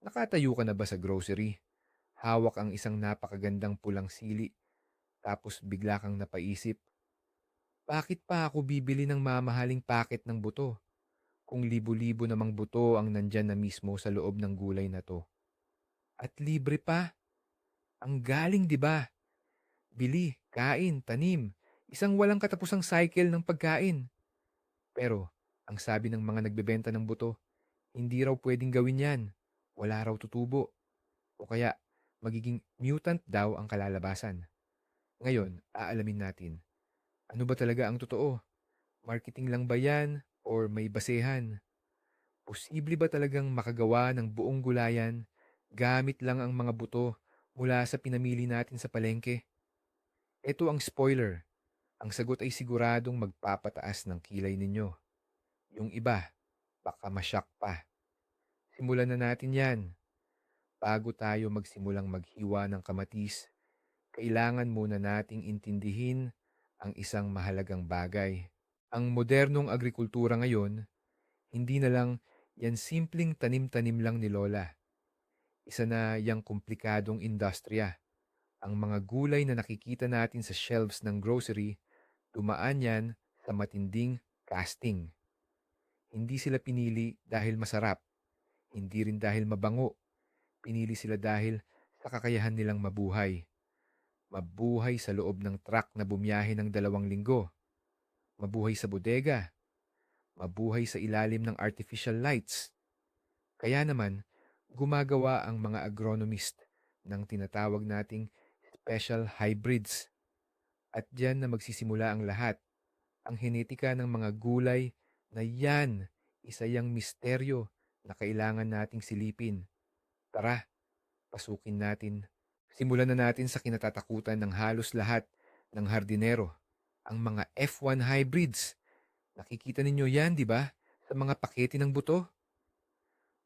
Nakatayo ka na ba sa grocery? Hawak ang isang napakagandang pulang sili, tapos bigla kang napaisip, bakit pa ako bibili ng mamahaling paket ng buto kung libo-libo namang buto ang nandyan na mismo sa loob ng gulay na to? At libre pa. Ang galing, di ba? Bili, kain, tanim. Isang walang katapusang cycle ng pagkain. Pero, ang sabi ng mga nagbebenta ng buto, hindi raw pwedeng gawin yan. Wala raw tutubo. O kaya, magiging mutant daw ang kalalabasan. Ngayon, aalamin natin. Ano ba talaga ang totoo? Marketing lang ba yan or may basehan? Posible ba talagang makagawa ng buong gulayan gamit lang ang mga buto mula sa pinamili natin sa palengke? Ito ang spoiler. Ang sagot ay siguradong magpapataas ng kilay ninyo. Yung iba, baka masyak pa. Simulan na natin yan. Bago tayo magsimulang maghiwa ng kamatis, kailangan muna nating intindihin ang isang mahalagang bagay. Ang modernong agrikultura ngayon, hindi na lang yan simpleng tanim-tanim lang ni Lola. Isa na yang komplikadong industriya. Ang mga gulay na nakikita natin sa shelves ng grocery, dumaan yan sa matinding casting. Hindi sila pinili dahil masarap. Hindi rin dahil mabango. Pinili sila dahil sa kakayahan nilang mabuhay. Mabuhay sa loob ng truck na bumiyahe ng dalawang linggo. Mabuhay sa bodega. Mabuhay sa ilalim ng artificial lights. Kaya naman, gumagawa ang mga agronomist ng tinatawag nating special hybrids. At diyan na magsisimula ang lahat. Ang genetika ng mga gulay na yan, isa yang misteryo na kailangan nating silipin. Tara, pasukin natin. Simulan na natin sa kinatatakutan ng halos lahat ng hardinero, ang mga F1 hybrids. Nakikita ninyo yan, di ba? Sa mga pakete ng buto.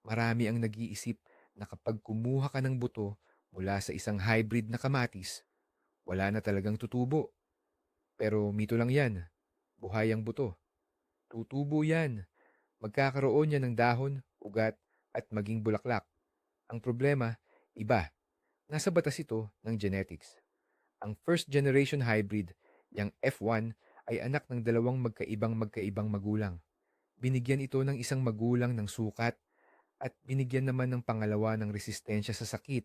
Marami ang nag-iisip na kapag kumuha ka ng buto mula sa isang hybrid na kamatis, wala na talagang tutubo. Pero mito lang yan. Buhay ang buto. Tutubo yan. Magkakaroon yan ng dahon, ugat, at maging bulaklak. Ang problema, iba. Nasa batas ito ng genetics. Ang first generation hybrid, yung F1, ay anak ng dalawang magkaibang magkaibang magulang. Binigyan ito ng isang magulang ng sukat at binigyan naman ng pangalawa ng resistensya sa sakit.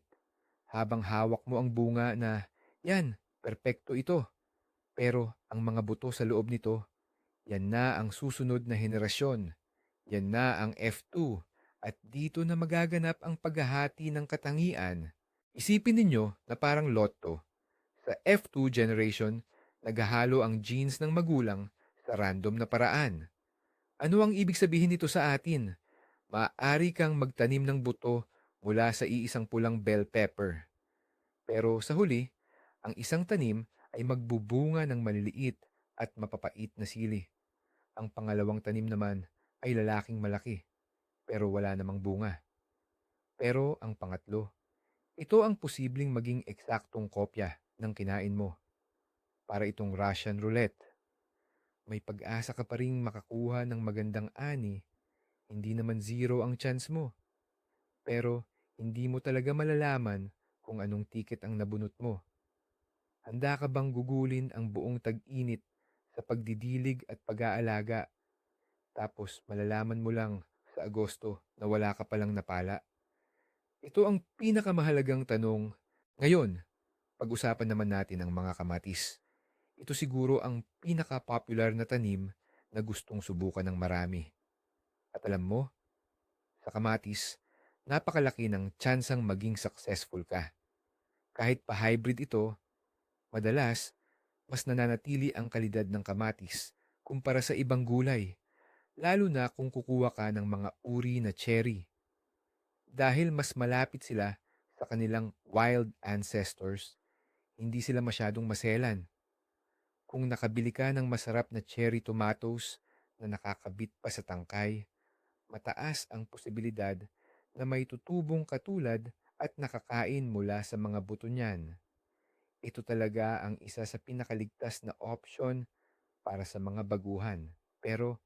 Habang hawak mo ang bunga na, yan, perpekto ito. Pero ang mga buto sa loob nito, yan na ang susunod na henerasyon. Yan na ang F2 at dito na magaganap ang paghahati ng katangian. Isipin ninyo na parang lotto. Sa F2 generation, naghahalo ang genes ng magulang sa random na paraan. Ano ang ibig sabihin nito sa atin? Maaari kang magtanim ng buto mula sa iisang pulang bell pepper. Pero sa huli, ang isang tanim ay magbubunga ng maliliit at mapapait na sili. Ang pangalawang tanim naman ay lalaking malaki, pero wala namang bunga. Pero ang pangatlo, ito ang posibleng maging eksaktong kopya ng kinain mo. Para itong Russian roulette. May pag-asa ka pa rin makakuha ng magandang ani, hindi naman zero ang chance mo. Pero hindi mo talaga malalaman kung anong tiket ang nabunot mo. Handa ka bang gugulin ang buong tag-init sa pagdidilig at pag-aalaga? Tapos malalaman mo lang Agosto na wala ka palang napala. Ito ang pinakamahalagang tanong. Ngayon, pag-usapan naman natin ang mga kamatis. Ito siguro ang pinaka-popular na tanim na gustong subukan ng marami. At alam mo, sa kamatis, napakalaki ng tsansang maging successful ka. Kahit pa hybrid ito, madalas, mas nananatili ang kalidad ng kamatis kumpara sa ibang gulay, lalo na kung kukuha ka ng mga uri na cherry. Dahil mas malapit sila sa kanilang wild ancestors, hindi sila masyadong maselan. Kung nakabili ka ng masarap na cherry tomatoes na nakakabit pa sa tangkay, mataas ang posibilidad na may tutubong katulad at nakakain mula sa mga buto niyan. Ito talaga ang isa sa pinakaligtas na option para sa mga baguhan. Pero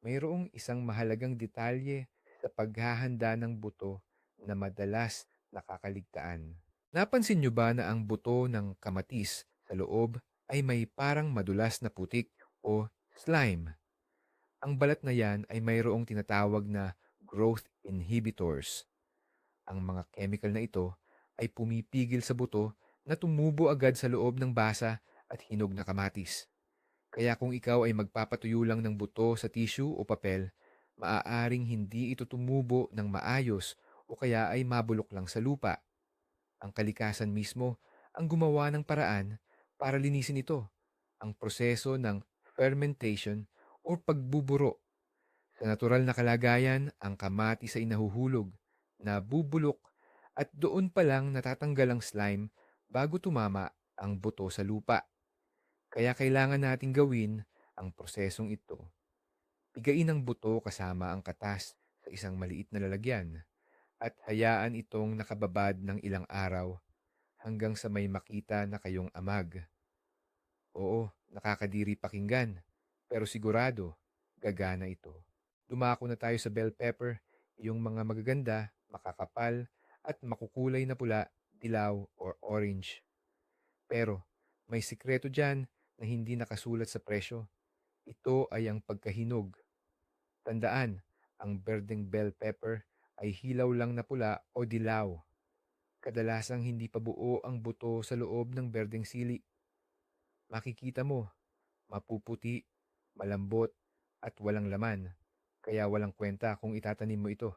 mayroong isang mahalagang detalye sa paghahanda ng buto na madalas nakakaligtaan. Napansin nyo ba na ang buto ng kamatis sa loob ay may parang madulas na putik o slime? Ang balat na yan ay mayroong tinatawag na growth inhibitors. Ang mga chemical na ito ay pumipigil sa buto na tumubo agad sa loob ng basa at hinog na kamatis. Kaya kung ikaw ay magpapatuyo lang ng buto sa tissue o papel, maaaring hindi ito tumubo ng maayos o kaya ay mabulok lang sa lupa. Ang kalikasan mismo ang gumawa ng paraan para linisin ito, ang proseso ng fermentation o pagbuburo. Sa natural na kalagayan, ang kamatis ay nahuhulog, nabubulok, at doon pa lang natatanggal ang slime bago tumama ang buto sa lupa. Kaya kailangan nating gawin ang prosesong ito. Pigain ang buto kasama ang katas sa isang maliit na lalagyan at hayaan itong nakababad ng ilang araw hanggang sa may makita na kayong amag. Oo, nakakadiri pakinggan, pero sigurado, gagana ito. Dumako na tayo sa bell pepper, yung mga magaganda, makakapal, at makukulay na pula, dilaw, or orange. Pero, may sikreto dyan na hindi nakasulat sa presyo. Ito ay ang pagkahinog. Tandaan, ang berdeng bell pepper ay hilaw lang na pula o dilaw. Kadalasang hindi pa buo ang buto sa loob ng berdeng sili. Makikita mo, mapuputi, malambot, at walang laman. Kaya walang kwenta kung itatanim mo ito.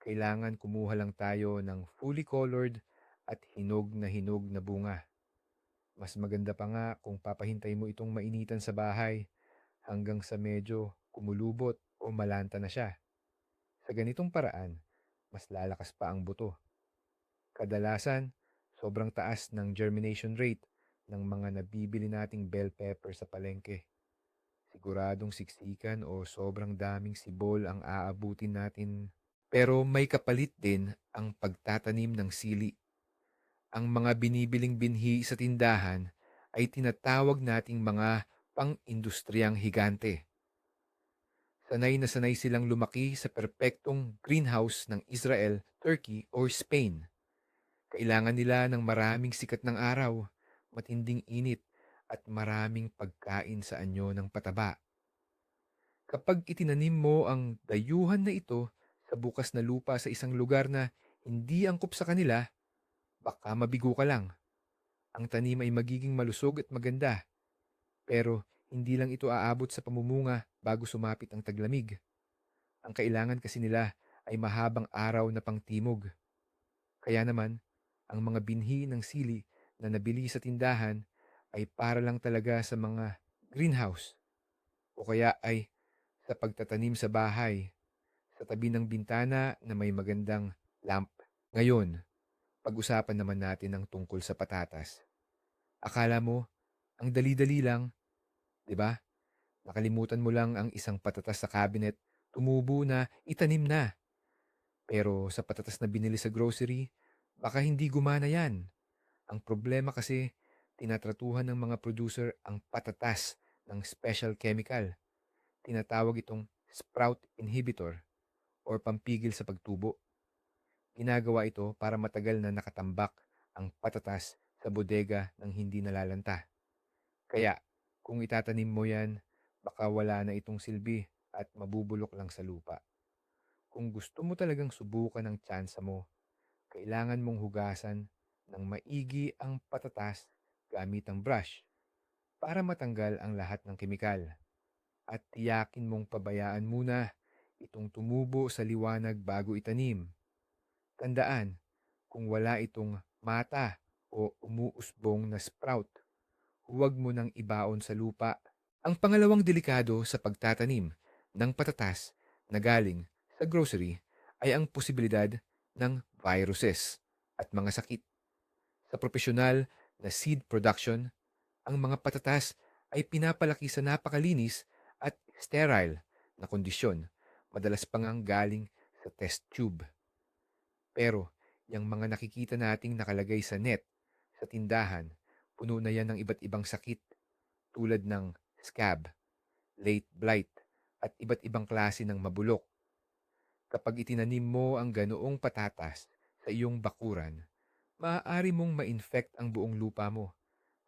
Kailangan kumuha lang tayo ng fully colored at hinog na hinog na bunga. Mas maganda pa nga kung papahintay mo itong mainitan sa bahay hanggang sa medyo kumulubot o malanta na siya. Sa ganitong paraan, mas lalakas pa ang buto. Kadalasan, sobrang taas ng germination rate ng mga nabibili nating bell pepper sa palengke. Siguradong siksikan o sobrang daming sibol ang aabutin natin. Pero may kapalit din ang pagtatanim ng sili. Ang mga binibiling binhi sa tindahan ay tinatawag nating mga pang-industriyang higante. Sanay na sanay silang lumaki sa perpektong greenhouse ng Israel, Turkey, or Spain. Kailangan nila ng maraming sikat ng araw, matinding init, at maraming pagkain sa anyo ng pataba. Kapag itinanim mo ang dayuhan na ito sa bukas na lupa sa isang lugar na hindi angkop sa kanila, baka mabigo ka lang. Ang tanim ay magiging malusog at maganda. Pero hindi lang ito aabot sa pamumunga bago sumapit ang taglamig. Ang kailangan kasi nila ay mahabang araw na pangtimog. Kaya naman, ang mga binhi ng sili na nabili sa tindahan ay para lang talaga sa mga greenhouse o kaya ay sa pagtatanim sa bahay sa tabi ng bintana na may magandang lamp. Ngayon, pag-usapan naman natin ang tungkol sa patatas. Akala mo, ang dali-dali lang, di ba? Nakalimutan mo lang ang isang patatas sa cabinet, tumubo na, itanim na. Pero sa patatas na binili sa grocery, baka hindi gumana yan. Ang problema kasi, tinatratuhan ng mga producer ang patatas ng special chemical. Tinatawag itong sprout inhibitor or pampigil sa pagtubo. Ginagawa ito para matagal na nakatambak ang patatas sa bodega ng hindi nalalanta. Kaya, kung itatanim mo yan, baka wala na itong silbi at mabubulok lang sa lupa. Kung gusto mo talagang subukan ang tsansa mo, kailangan mong hugasan ng maigi ang patatas gamit ang brush para matanggal ang lahat ng kemikal. At tiyakin mong pabayaan muna itong tumubo sa liwanag bago itanim. Tandaan, kung wala itong mata o umuusbong na sprout, huwag mo nang ibaon sa lupa. Ang pangalawang delikado sa pagtatanim ng patatas na galing sa grocery ay ang posibilidad ng viruses at mga sakit. Sa profesional na seed production, ang mga patatas ay pinapalaki sa napakalinis at sterile na kondisyon, madalas pang ang galing sa test tube. Pero, yung mga nakikita nating nakalagay sa net, sa tindahan, puno na yan ng iba't ibang sakit tulad ng scab, late blight, at iba't ibang klase ng mabulok. Kapag itinanim mo ang ganoong patatas sa iyong bakuran, maaari mong ma-infect ang buong lupa mo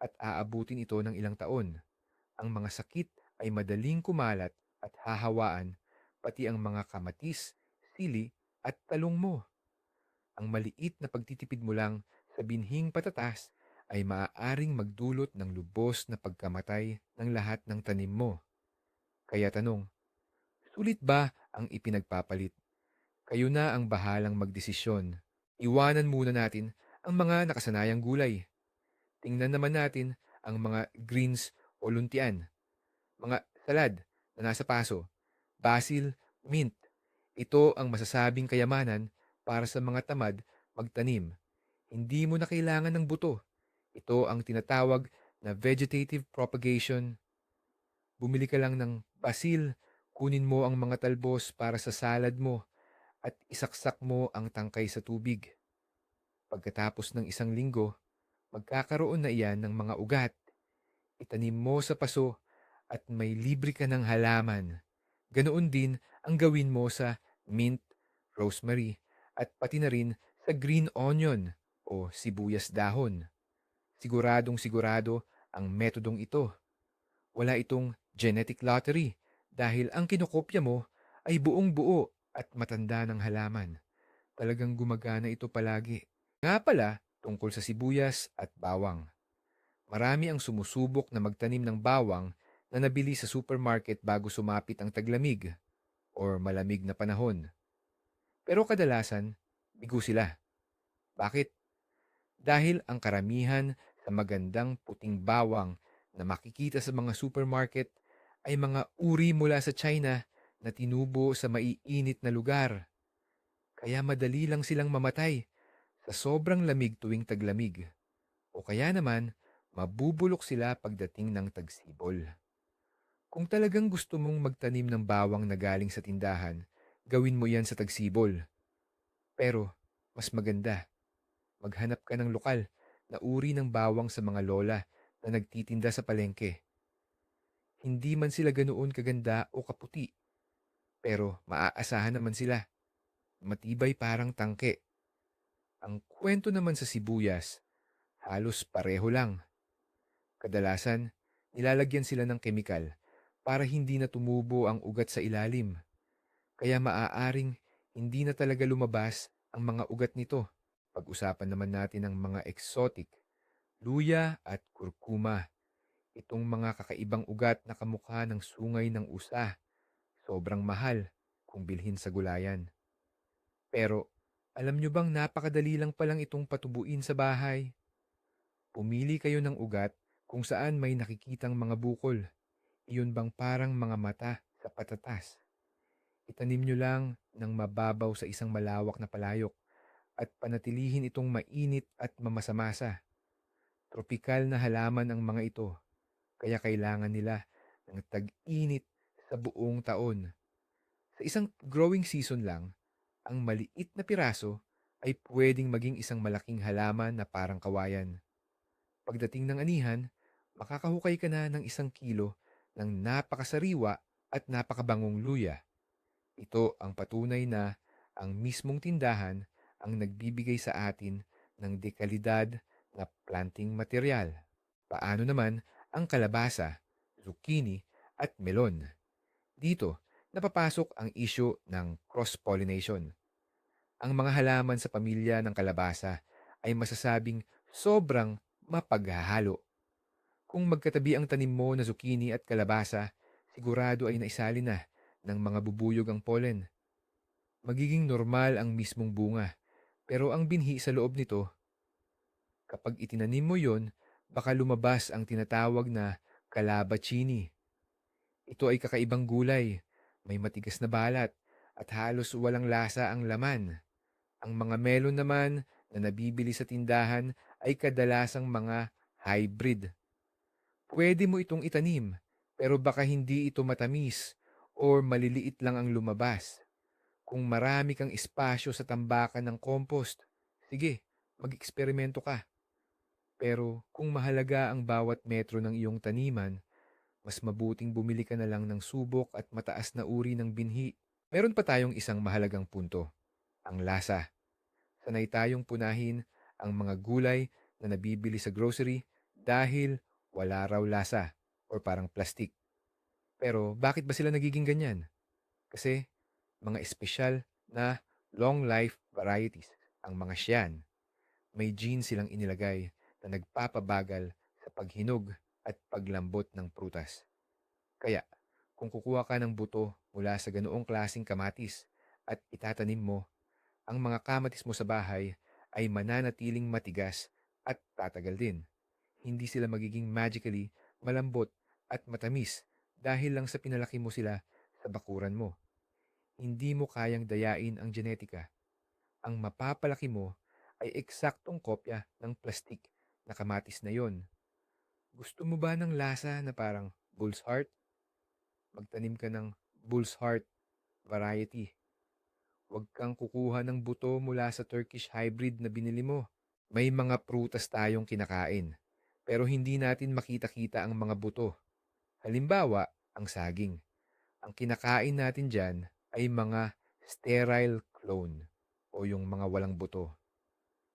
at aabutin ito ng ilang taon. Ang mga sakit ay madaling kumalat at hahawaan pati ang mga kamatis, sili at talong mo. Ang maliit na pagtitipid mo lang sa binhing patatas ay maaaring magdulot ng lubos na pagkamatay ng lahat ng tanim mo. Kaya tanong, sulit ba ang ipinagpapalit? Kayo na ang bahalang magdesisyon. Iwanan muna natin ang mga nakasanayang gulay. Tingnan naman natin ang mga greens o luntian, mga salad na nasa paso, basil, mint. Ito ang masasabing kayamanan para sa mga tamad magtanim. Hindi mo na kailangan ng buto. Ito ang tinatawag na vegetative propagation. Bumili ka lang ng basil, kunin mo ang mga talbos para sa salad mo at isaksak mo ang tangkay sa tubig. Pagkatapos ng isang linggo, magkakaroon na iyan ng mga ugat. Itanim mo sa paso at may libre ka ng halaman. Ganoon din ang gawin mo sa mint, rosemary, at pati na rin sa green onion o sibuyas dahon. Siguradong sigurado ang metodong ito. Wala itong genetic lottery dahil ang kinokopya mo ay buong buo at matanda ng halaman. Talagang gumagana ito palagi. Nga pala, tungkol sa sibuyas at bawang. Marami ang sumusubok na magtanim ng bawang na nabili sa supermarket bago sumapit ang taglamig or malamig na panahon. Pero kadalasan, bigo sila. Bakit? Dahil ang karamihan sa magandang puting bawang na makikita sa mga supermarket ay mga uri mula sa China na tinubo sa maiinit na lugar. Kaya madali lang silang mamatay sa sobrang lamig tuwing taglamig. O kaya naman, mabubulok sila pagdating ng tagsibol. Kung talagang gusto mong magtanim ng bawang na galing sa tindahan, gawin mo yan sa tagsibol. Pero, mas maganda, maghanap ka ng lokal na uri ng bawang sa mga lola na nagtitinda sa palengke. Hindi man sila ganoon kaganda o kaputi, pero maaasahan naman sila. Matibay parang tangke ang kwento naman sa sibuyas, halos pareho lang. Kadalasan, nilalagyan sila ng kemikal para hindi na tumubo ang ugat sa ilalim. Kaya maaaring hindi na talaga lumabas ang mga ugat nito. Pag-usapan naman natin ang mga exotic, luya at kurkuma. Itong mga kakaibang ugat na kamukha ng sungay ng usa. Sobrang mahal kung bilhin sa gulayan. Pero alam nyo bang napakadali lang palang itong patubuin sa bahay? Pumili kayo ng ugat kung saan may nakikitang mga bukol. Iyon bang parang mga mata sa patatas. Itanim nyo lang ng mababaw sa isang malawak na palayok at panatilihin itong mainit at mamasamasa. Tropikal na halaman ang mga ito, kaya kailangan nila ng tag-init sa buong taon. Sa isang growing season lang, ang maliit na piraso ay pwedeng maging isang malaking halaman na parang kawayan. Pagdating ng anihan, makakahukay ka na ng isang kilo ng napakasariwa at napakabangong luya. Ito ang patunay na ang mismong tindahan ang nagbibigay sa atin ng dekalidad na planting material. Paano naman ang kalabasa, zucchini at melon? Dito, napapasok ang isyo ng cross-pollination. Ang mga halaman sa pamilya ng kalabasa ay masasabing sobrang mapaghahalo. Kung magkatabi ang tanim mo na zucchini at kalabasa, sigurado ay naisali na ng mga bubuyog ang pollen. Magiging normal ang mismong bunga, pero ang binhi sa loob nito, kapag itinanim mo yon, baka lumabas ang tinatawag na kalabachini. Ito ay kakaibang gulay may matigas na balat at halos walang lasa ang laman. Ang mga melon naman na nabibili sa tindahan ay kadalasang mga hybrid. Pwede mo itong itanim, pero baka hindi ito matamis or maliliit lang ang lumabas. Kung marami kang espasyo sa tambakan ng compost, sige, mag-eksperimento ka. Pero kung mahalaga ang bawat metro ng iyong taniman, mas mabuting bumili ka na lang ng subok at mataas na uri ng binhi. Meron pa tayong isang mahalagang punto, ang lasa. Sanay tayong punahin ang mga gulay na nabibili sa grocery dahil wala raw lasa or parang plastic. Pero bakit ba sila nagiging ganyan? Kasi mga espesyal na long life varieties ang mga siyan. May gene silang inilagay na nagpapabagal sa paghinog at paglambot ng prutas. Kaya, kung kukuha ka ng buto mula sa ganoong klasing kamatis at itatanim mo, ang mga kamatis mo sa bahay ay mananatiling matigas at tatagal din. Hindi sila magiging magically malambot at matamis dahil lang sa pinalaki mo sila sa bakuran mo. Hindi mo kayang dayain ang genetika. Ang mapapalaki mo ay eksaktong kopya ng plastik na kamatis na yon. Gusto mo ba ng lasa na parang bull's heart? Magtanim ka ng bull's heart variety. Huwag kang kukuha ng buto mula sa Turkish hybrid na binili mo. May mga prutas tayong kinakain, pero hindi natin makita-kita ang mga buto. Halimbawa, ang saging. Ang kinakain natin dyan ay mga sterile clone o yung mga walang buto.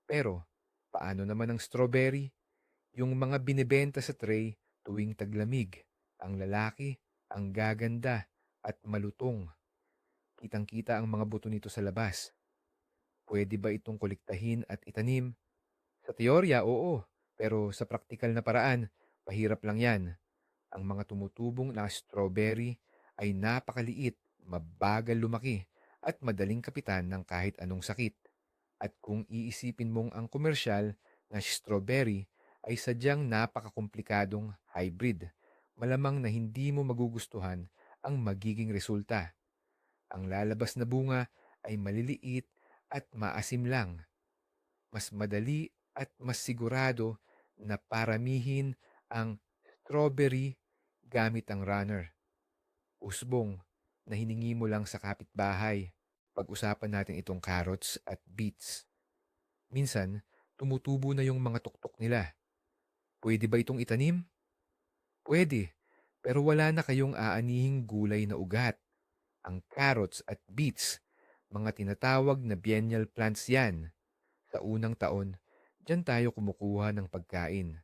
Pero, paano naman ang strawberry? Yung mga binibenta sa tray tuwing taglamig. Ang lalaki, ang gaganda at malutong. Kitang-kita ang mga buto nito sa labas. Pwede ba itong kolektahin at itanim? Sa teorya, oo. Pero sa praktikal na paraan, pahirap lang yan. Ang mga tumutubong na strawberry ay napakaliit, mabagal lumaki, at madaling kapitan ng kahit anong sakit. At kung iisipin mong ang komersyal na strawberry ay sadyang napakakomplikadong hybrid, malamang na hindi mo magugustuhan ang magiging resulta. Ang lalabas na bunga ay maliliit at maasim lang. Mas madali at mas sigurado na paramihin ang strawberry gamit ang runner. Usbong na hiningi mo lang sa kapitbahay. Pag-usapan natin itong carrots at beets. Minsan, tumutubo na yung mga tuktok nila. Pwede ba itong itanim? Pwede, pero wala na kayong aanihing gulay na ugat. Ang carrots at beets, mga tinatawag na biennial plants yan. Sa unang taon, Diyan tayo kumukuha ng pagkain.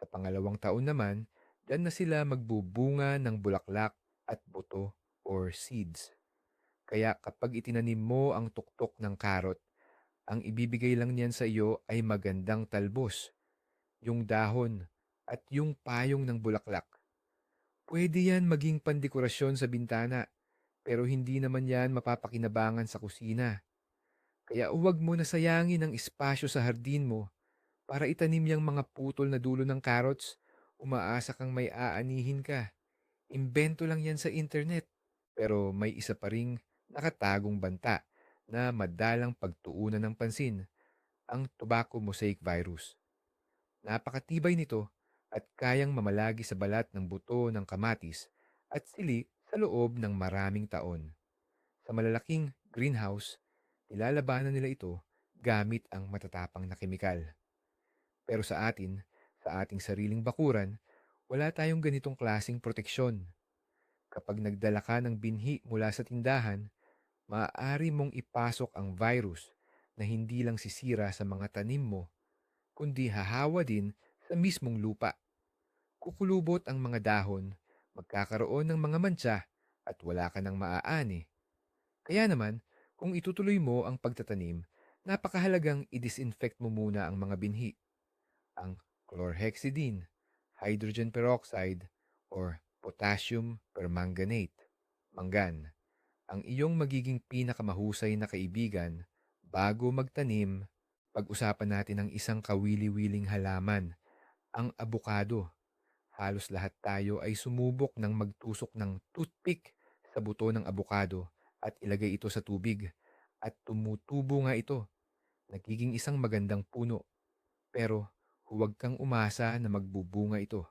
Sa pangalawang taon naman, diyan na sila magbubunga ng bulaklak at buto or seeds. Kaya kapag itinanim mo ang tuktok ng karot, ang ibibigay lang niyan sa iyo ay magandang talbos, yung dahon at yung payong ng bulaklak. Pwede yan maging pandekorasyon sa bintana, pero hindi naman yan mapapakinabangan sa kusina. Kaya huwag mo na sayangin ang espasyo sa hardin mo para itanim yung mga putol na dulo ng carrots. Umaasa kang may aanihin ka. Imbento lang yan sa internet. Pero may isa pa ring nakatagong banta na madalang pagtuunan ng pansin, ang tobacco mosaic virus. Napakatibay nito at kayang mamalagi sa balat ng buto ng kamatis at sili sa loob ng maraming taon. Sa malalaking greenhouse, nilalabanan nila ito gamit ang matatapang na kemikal. Pero sa atin, sa ating sariling bakuran, wala tayong ganitong klasing proteksyon. Kapag nagdala ka ng binhi mula sa tindahan, maaari mong ipasok ang virus na hindi lang sisira sa mga tanim mo, kundi hahawa din sa mismong lupa. Kukulubot ang mga dahon, magkakaroon ng mga mantsa at wala ka ng maaani. Kaya naman, kung itutuloy mo ang pagtatanim, napakahalagang i-disinfect mo muna ang mga binhi ang chlorhexidine, hydrogen peroxide, or potassium permanganate, manggan, ang iyong magiging pinakamahusay na kaibigan bago magtanim, pag-usapan natin ang isang kawili-wiling halaman, ang abukado. Halos lahat tayo ay sumubok ng magtusok ng toothpick sa buto ng abukado at ilagay ito sa tubig at tumutubo nga ito. Nagiging isang magandang puno. Pero huwag kang umasa na magbubunga ito.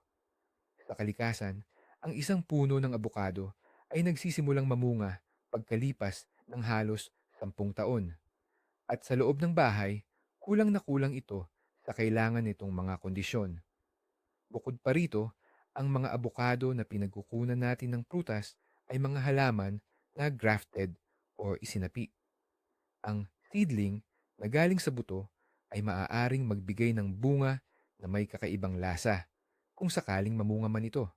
Sa kalikasan, ang isang puno ng abukado ay nagsisimulang mamunga pagkalipas ng halos sampung taon. At sa loob ng bahay, kulang na kulang ito sa kailangan nitong mga kondisyon. Bukod pa rito, ang mga abukado na pinagkukunan natin ng prutas ay mga halaman na grafted o isinapi. Ang seedling na galing sa buto ay maaaring magbigay ng bunga na may kakaibang lasa kung sakaling mamunga man ito.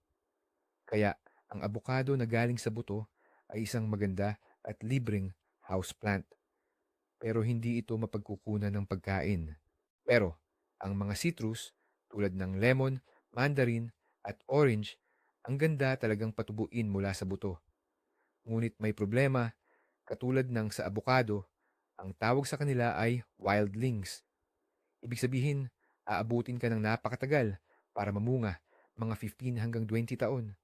Kaya ang abukado na galing sa buto ay isang maganda at libreng houseplant. Pero hindi ito mapagkukunan ng pagkain. Pero ang mga citrus tulad ng lemon, mandarin at orange ang ganda talagang patubuin mula sa buto. Ngunit may problema, katulad ng sa abukado, ang tawag sa kanila ay wildlings. Ibig sabihin, aabutin ka ng napakatagal para mamunga, mga 15 hanggang 20 taon.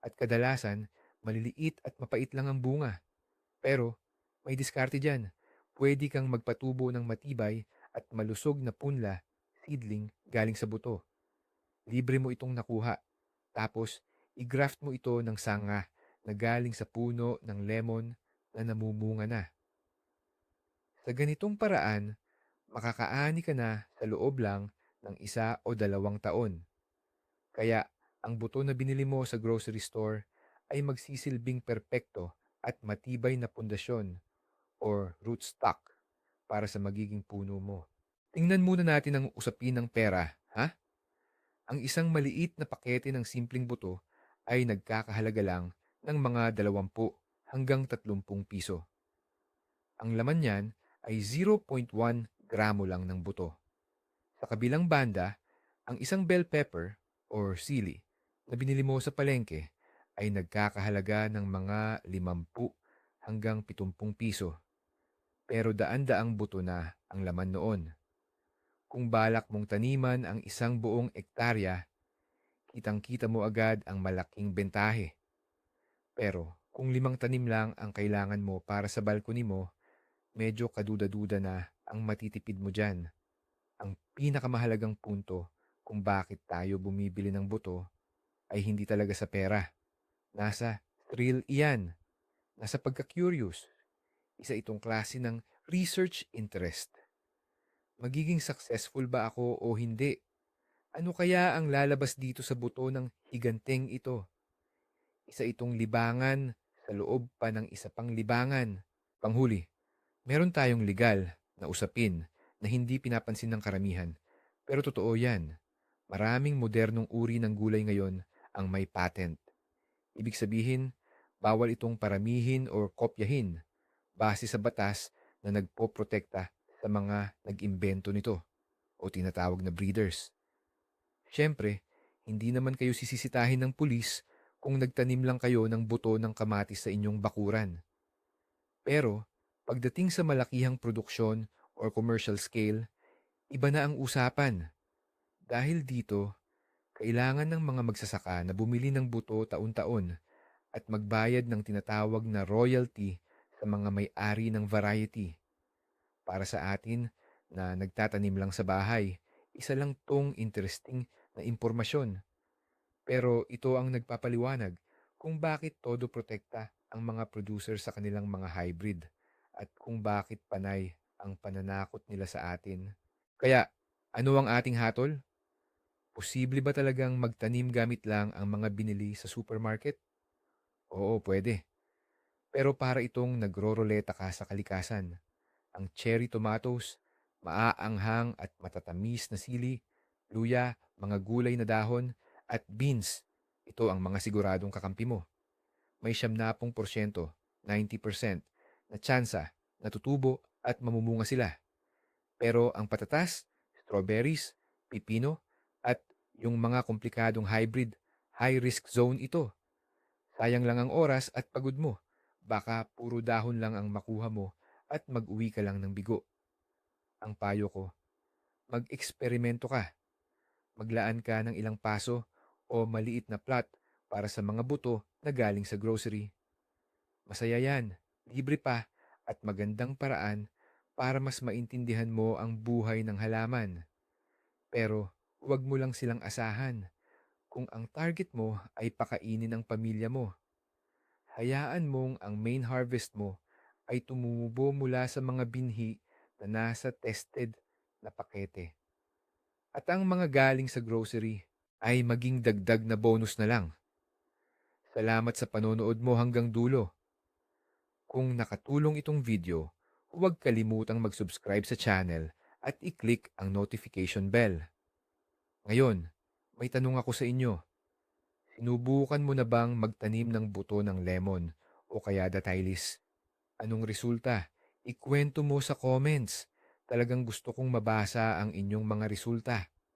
At kadalasan, maliliit at mapait lang ang bunga. Pero, may diskarte dyan. Pwede kang magpatubo ng matibay at malusog na punla, seedling, galing sa buto. Libre mo itong nakuha. Tapos, i-graft mo ito ng sanga na galing sa puno ng lemon na namumunga na. Sa ganitong paraan, makakaani ka na sa loob lang ng isa o dalawang taon. Kaya, ang buto na binili mo sa grocery store ay magsisilbing perpekto at matibay na pundasyon or rootstock para sa magiging puno mo. Tingnan muna natin ang usapin ng pera, ha? Ang isang maliit na pakete ng simpleng buto ay nagkakahalaga lang ng mga 20 hanggang 30 piso. Ang laman niyan ay 0.1 gramo lang ng buto. Sa kabilang banda, ang isang bell pepper or sili na binili mo sa palengke ay nagkakahalaga ng mga 50 hanggang 70 piso. Pero daan-daang buto na ang laman noon. Kung balak mong taniman ang isang buong ektarya, kitang-kita mo agad ang malaking bentahe. Pero kung limang tanim lang ang kailangan mo para sa balkoni mo, medyo kaduda-duda na ang matitipid mo dyan. Ang pinakamahalagang punto kung bakit tayo bumibili ng buto ay hindi talaga sa pera. Nasa thrill iyan. Nasa pagka-curious. Isa itong klase ng research interest. Magiging successful ba ako o hindi? Ano kaya ang lalabas dito sa buto ng higanteng ito? Isa itong libangan sa loob pa ng isa pang libangan. Panghuli, meron tayong legal na usapin na hindi pinapansin ng karamihan. Pero totoo yan. Maraming modernong uri ng gulay ngayon ang may patent. Ibig sabihin, bawal itong paramihin o kopyahin base sa batas na nagpoprotekta sa mga nag-imbento nito o tinatawag na breeders. Siyempre, hindi naman kayo sisisitahin ng pulis kung nagtanim lang kayo ng buto ng kamatis sa inyong bakuran. Pero, pagdating sa malakihang produksyon or commercial scale, iba na ang usapan. Dahil dito, kailangan ng mga magsasaka na bumili ng buto taon-taon at magbayad ng tinatawag na royalty sa mga may-ari ng variety. Para sa atin na nagtatanim lang sa bahay, isa lang tong interesting na impormasyon. Pero ito ang nagpapaliwanag kung bakit todo protekta ang mga producer sa kanilang mga hybrid at kung bakit panay ang pananakot nila sa atin. Kaya, ano ang ating hatol? Posible ba talagang magtanim gamit lang ang mga binili sa supermarket? Oo, pwede. Pero para itong nagroroleta ka sa kalikasan. Ang cherry tomatoes, maaanghang at matatamis na sili, luya, mga gulay na dahon, at beans. Ito ang mga siguradong kakampi mo. May siyam na pong porsyento, 90%, na tsansa na tutubo at mamumunga sila. Pero ang patatas, strawberries, pipino, at yung mga komplikadong hybrid, high-risk zone ito. Sayang lang ang oras at pagod mo. Baka puro dahon lang ang makuha mo at mag-uwi ka lang ng bigo. Ang payo ko, mag-eksperimento ka. Maglaan ka ng ilang paso o maliit na plot para sa mga buto na galing sa grocery. Masaya yan, libre pa at magandang paraan para mas maintindihan mo ang buhay ng halaman. Pero huwag mo lang silang asahan kung ang target mo ay pakainin ang pamilya mo. Hayaan mong ang main harvest mo ay tumubo mula sa mga binhi na nasa tested na pakete. At ang mga galing sa grocery ay maging dagdag na bonus na lang. Salamat sa panonood mo hanggang dulo. Kung nakatulong itong video, huwag kalimutang mag-subscribe sa channel at i-click ang notification bell. Ngayon, may tanong ako sa inyo. Sinubukan mo na bang magtanim ng buto ng lemon o kaya datilis? Anong resulta? Ikwento mo sa comments. Talagang gusto kong mabasa ang inyong mga resulta.